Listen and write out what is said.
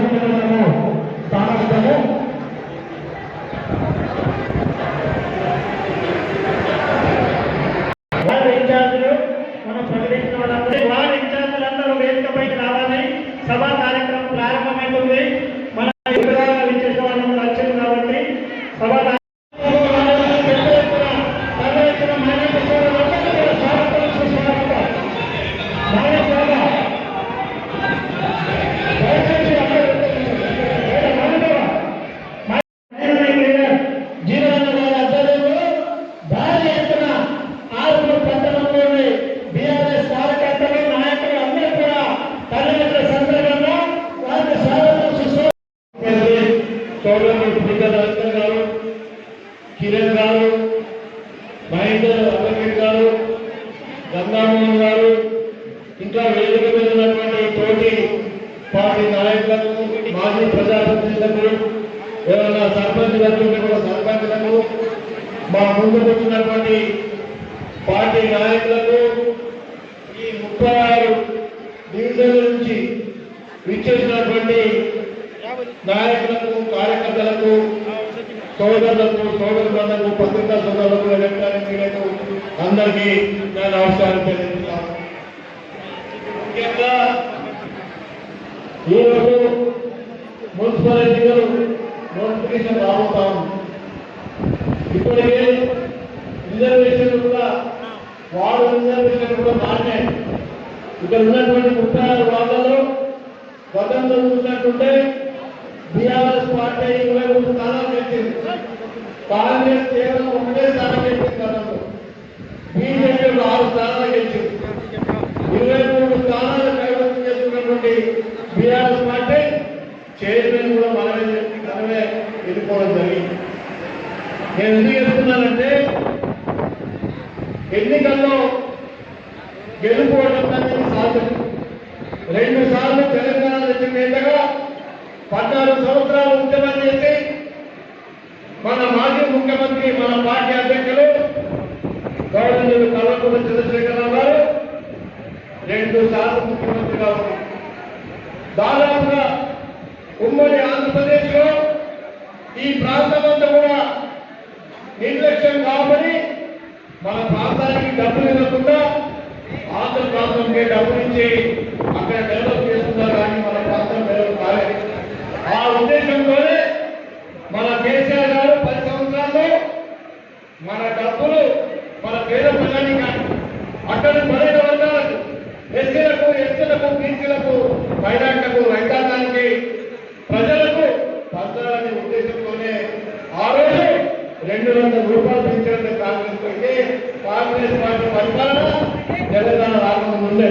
మనము స్థానము Thank you. గారు మహేందర్ అమర్వీర్ గారు గంగామోహన్ గారు ఇంకా వేదిక మీద ఉన్నటువంటి తోటి పార్టీ నాయకులకు మాజీ ప్రజాప్రతినిధులకు ఏమైనా సర్పంచ్ కూడా సర్పంచ్లకు మా ముందు వచ్చినటువంటి పార్టీ నాయకులకు ఈ ముప్పై ఆరు డివిజన్ల నుంచి విచ్చేసినటువంటి నాయకులకు కార్యకర్తలకు సోదరులకు సోదరులకు పత్రికా సోదరులకు ఎలక్ట్రానిక్ మీడియాకు అందరికీ నా నమస్కారం తెలియజేస్తాను ముఖ్యంగా ఈరోజు మున్సిపల్ ఎన్నికలు నోటిఫికేషన్ రాబోతాము ఇప్పటికే రిజర్వేషన్ కూడా వార్డు రిజర్వేషన్ కూడా మారినాయి. ఇక్కడ ఉన్నటువంటి ముప్పై ఆరు వార్డులలో గతంలో చూసినట్టుంటే బీఆర్ఎస్ పార్టీ ఇరవై మూడు స్థానాలు పెట్టింది కాంగ్రెస్ కేవలం ఒకటే స్థానం గెలిచింది గతంలో బీజేపీ ఆరు స్థానాలు గెలిచింది. ఇరవై మూడు స్థానాలు కైవసం చేసుకున్నటువంటి బీఆర్ఎస్ పార్టీ చైర్మన్ కూడా మనమే చెప్పి మనమే ఎదుర్కోవడం జరిగింది. నేను ఎందుకు చెప్తున్నానంటే ఎన్నికల్లో గెలుపుకోవడం అనేది సాధ్యం. రెండు సార్లు తెలంగాణ తెచ్చిన నేతగా పద్నాలుగు సంవత్సరాలు ఉద్యమం చేసి మన మాజీ ముఖ్యమంత్రి మన పార్టీ అధ్యక్షులు గౌరవనీయులు కల్వకుంట్ల చంద్రశేఖరరావు గారు రెండు సార్లు ముఖ్యమంత్రిగా ఉన్నారు. దాదాపుగా ఉమ్మడి ఆంధ్రప్రదేశ్లో ఈ ప్రాంతం అంతా కూడా నిర్లక్ష్యం కాబట్టి మన ప్రాంతానికి డబ్బులు ఇవ్వకుండా ఆంధ్ర ప్రాంతంకే డబ్బులు ఇచ్చి అక్కడ డెవలప్ చేస్తున్నారు కానీ మన ప్రాంతం డెవలప్ కాలేదు ఆ ఉద్దేశంతోనే మన కేసీఆర్ గారు పది సంవత్సరాల్లో మన డబ్బులు మన పేద ప్రజానికి అక్కడి పదిహేను వర్గాలకు ఎస్సీలకు ఎస్టీలకు బీసీలకు మైనార్టీలకు రైతాంగానికి ప్రజలకు పంచాలనే ఉద్దేశంతోనే ఆ రోజు రెండు వందల రూపాయలు పెంచడం కాంగ్రెస్ అయితే కాంగ్రెస్ పార్టీ పరిపాలన తెలంగాణ రాకముందు ఉండే.